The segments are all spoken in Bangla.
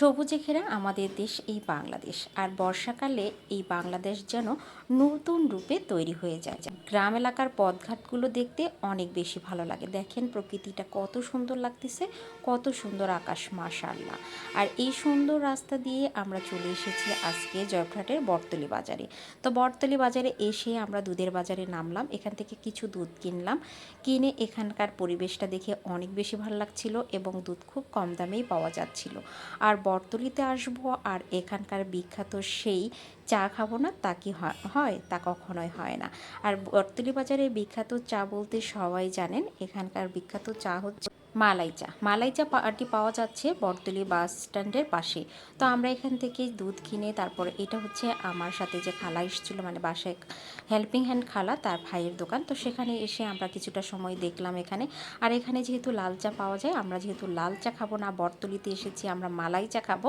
সবুজে ঘেরা আমাদের দেশ এই বাংলাদেশ। আর বর্ষাকালে এই বাংলাদেশ যেন নতুন রূপে তৈরি হয়ে যায়। গ্রাম এলাকার পথঘাটগুলো দেখতে অনেক বেশি ভালো লাগে। দেখেন প্রকৃতিটা কত সুন্দর লাগতেছে, কত সুন্দর আকাশ মাশাল্লাহ আর এই সুন্দর রাস্তা দিয়ে আমরা চলে এসেছি আজকে জয়ঘাটের বটতলি বাজারে। তো বটতলি বাজারে এসে আমরা দুধের বাজারে নামলাম। এখান থেকে কিছু দুধ কিনলাম। কিনে এখানকার পরিবেশটা দেখে অনেক বেশি ভালো লাগছিল এবং দুধ খুব কম দামেই পাওয়া যাচ্ছিল। আর বটতলিতে আসব আর এখানকার বিখ্যাত সেই চা খাব না, তা কি হয় তা কখনোই হয় না। আর বরতলি বাজারে বিখ্যাত চা বলতে সবাই জানেন, এখানকার বিখ্যাত চা হচ্ছে মালাই চা মালাই চা পাটি পাওয়া যাচ্ছে বটতলি বাস স্ট্যান্ডের পাশে। তো আমরা এখান থেকে দুধ কিনে তারপর এটা হচ্ছে আমার সাথে যে খালা এসেছিল মানে বাসায় হেল্পিং হ্যান্ড খালা, তার ভাইয়ের দোকান। তো সেখানে এসে আমরা কিছুটা সময় দেখলাম এখানে। আর এখানে যেহেতু লাল চা পাওয়া যায়, আমরা যেহেতু লাল চা খাব না, বটতলিতে এসেছি, আমরা মালাই চা খাব।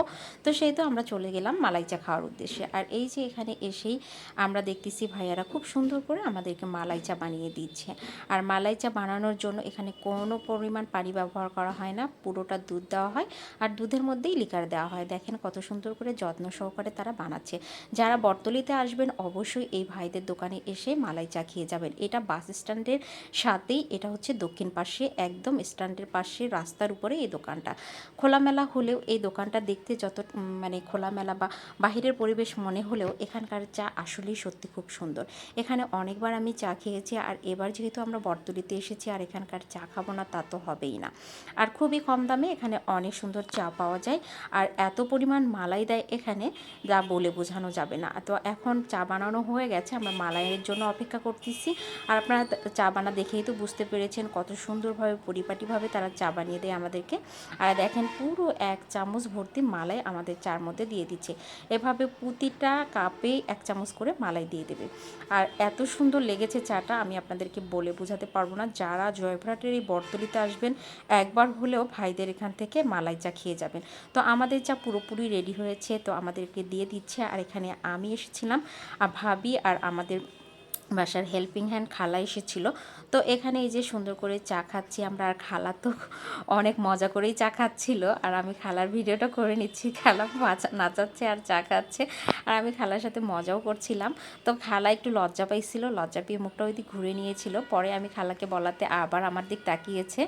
তো সেই তো আমরা চলে গেলাম মালাই চা খাওয়ার উদ্দেশ্যে। আর এই যে এখানে এসেই আমরা দেখতেছি ভাইয়ারা খুব সুন্দর করে আমাদেরকে মালাই চা বানিয়ে দিচ্ছে। আর মালাই চা বানানোর জন্য এখানে কোনো পরিমাণ পানি ব্যবহার করা হয় না, পুরোটা দুধ দেওয়া হয় আর দুধের মধ্যেই লিকার দেওয়া হয়। দেখেন কত সুন্দর করে যত্ন সহকারে তারা বানাচ্ছে। যারা বটতলিতে আসবেন অবশ্যই এই ভাইদের দোকানে এসে মালাই চা খেয়ে যাবেন। এটা বাস স্ট্যান্ডের সাথেই, এটা হচ্ছে দক্ষিণ পাশে একদম স্ট্যান্ডের পাশে রাস্তার উপরে এই দোকানটা। খোলামেলা হলেও এই দোকানটা দেখতে যত মানে খোলামেলা বা বাহিরের পরিবেশ মনে হলেও এখানকার চা আসলেই সত্যি খুব সুন্দর। এখানে অনেকবার আমি চা খেয়েছি আর এবার যেহেতু আমরা বটতলিতে এসেছি আর এখানকার চা খাব না, তা তো হবেই না। আর খুবই কম দামে এখানে অনেক সুন্দর চা পাওয়া যায়। আর এত পরিমাণ মালাই দেয় এখানে যা বলে বোঝানো যাবে না। তো এখন চা বানানো হয়ে গেছে, আমরা মালাইয়ের জন্য অপেক্ষা করতেছি। আর আপনারা চা বানা দেখেই তো বুঝতে পেরেছেন কত সুন্দরভাবে, পরিপাটিভাবে তারা চা বানিয়ে দেয় আমাদেরকে। আর দেখেন পুরো এক চামচ ভর্তি মালাই আমাদের চার মধ্যে দিয়ে দিচ্ছে। এভাবে প্রতিটা কাপে এক চামচ করে মালাই দিয়ে দেবে। আর এত সুন্দর লেগেছে চাটা, আমি আপনাদেরকে বলে বোঝাতে পারব না। যারা জয়পুরহাটের এই বটতলিতে আসবেন একবার হলেও ভাইদের এখান থেকে মালাই চা খেয়ে যাবেন। তো আমাদের চা পুরোপুরি রেডি হয়েছে, তো আমাদেরকে দিয়ে দিচ্ছে। আর এখানে আমি এসেছিলাম, আর ভাবি আর আমাদের বাসার হেল্পিং হ্যান্ড খালা এসেছিল। তো এখানে এই যে সুন্দর করে চা খাচ্ছি আমরা, আর খালা তো অনেক মজা করেই চা খাচ্ছিল। আর আমি খালার ভিডিওটা করে নিচ্ছি। খালা নাচা- নাচাচ্ছে আর চা খাচ্ছে। আর আমি খালার সাথে মজাও করছিলাম। তো খালা একটু লজ্জা পাইছিল, লজ্জা পেয়ে মুখটা ওই দিক ঘুরে নিয়েছিল। পরে আমি খালাকে বলাতে আবার আমার দিক তাকিয়েছে।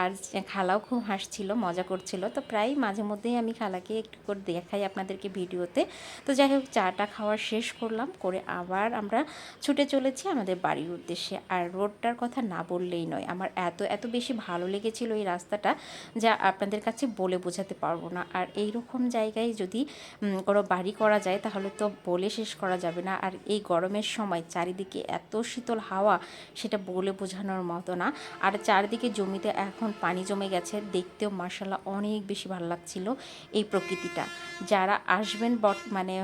আর খালাও খুব হাসছিল, মজা করছিল। তো প্রায় মাঝে মধ্যেই আমি খালাকে একটু করে দেখাই আপনাদেরকে ভিডিওতে। তো যাই হোক, চাটা খাওয়া শেষ করলাম, করে আবার আমরা ছুটে চলেছি আমাদের বাড়ির উদ্দেশ্যে। আর রোডটার কথা না বললেই নয়, আমার এত এত বেশি ভালো লেগেছিল এই রাস্তাটা, যা আপনাদের কাছে বলে বোঝাতে পারব না। আর এই রকম জায়গায় যদি কোনো বাড়ি করা যায় তাহলে তো বলে শেষ করা যাবে না। আর এই গরমের সময় চারিদিকে এত শীতল হাওয়া, সেটা বলে বোঝানোর মতো না। আর চারিদিকে জমিতে এখন পানি জমে গেছে। দেখতেও মার্শাল্লাহ অনেক বেশি ভালো লাগছিল এই প্রকৃতিটা। যারা আসবেন বট মানে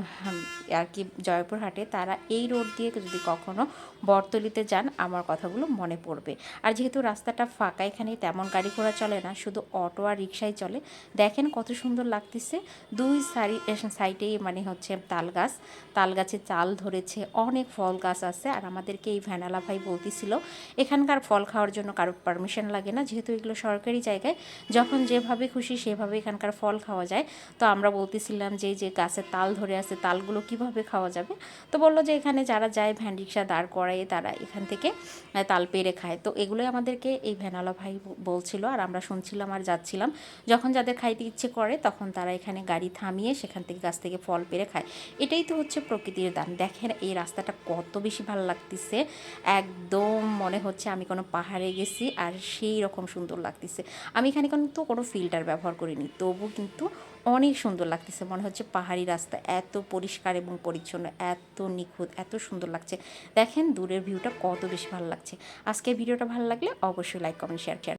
আর কি জয়পুরহাটে, তারা এই রোড দিয়ে যদি কখনো বটতলিতে যান, আমার কথাগুলো মনে পড়বে। আর যেহেতু রাস্তাটা ফাঁকা, এখানে তেমন গাড়ি ঘোড়া চলে না, শুধু অটো আর রিক্সাই চলে। দেখেন কত সুন্দর লাগতেছে। দুই সারি সাইডেই মানে হচ্ছে তাল গাছ তাল গাছে চাল ধরেছে, অনেক ফল গাছ আছে। আর আমাদেরকে এই ভ্যানালা ভাই বলতেছিল, এখানকার ফল খাওয়ার জন্য কারও পারমিশন লাগে না, যেহেতু এগুলো সরকারি জায়গায়। যখন যেভাবে খুশি সেভাবে এখানকার ফল খাওয়া যায়। তো আমরা বলতেছিলাম যে যে গাছের তাল ধরে আছে, তালগুলো কীভাবে খাওয়া যাবে? তো বলল যে, এখানে যারা যায় ভ্যান রিক্সা দাঁড় করায়, তারা এখান থেকে তাল পেরে খায়। তো এগুলোই আমাদেরকে এই ভ্যানালা ভাই বলছিল। আর আমরা শুনছিলাম আর যাচ্ছিলাম। যখন যাদের খাইতে ইচ্ছে করে, তখন তারা এখানে গাড়ি থামিয়ে সেখান থেকে গাছ থেকে ফল পেরে খায়। এটাই তো হচ্ছে প্রকৃতির দান। দেখেন এই রাস্তাটা কত বেশি ভালো লাগতেছে। একদম মনে হচ্ছে আমি কোনো পাহাড়ে গেছি আর সেই রকম সুন্দর লাগতেছে। আমি এখানে কিন্তু কোনো ফিল্টার ব্যবহার করিনি, তবু কিন্তু অনেক সুন্দর লাগতেছে। মনে হচ্ছে পাহাড়ি রাস্তা এত পরিষ্কার এবং পরিচ্ছন্ন, এত নিখুঁত, এত সুন্দর লাগছে। দেখেন দূরের ভিউটা কত বেশি ভালো লাগছে। আজকের ভিডিওটা ভালো লাগলে অবশ্যই লাইক কমেন্ট শেয়ার শেয়ার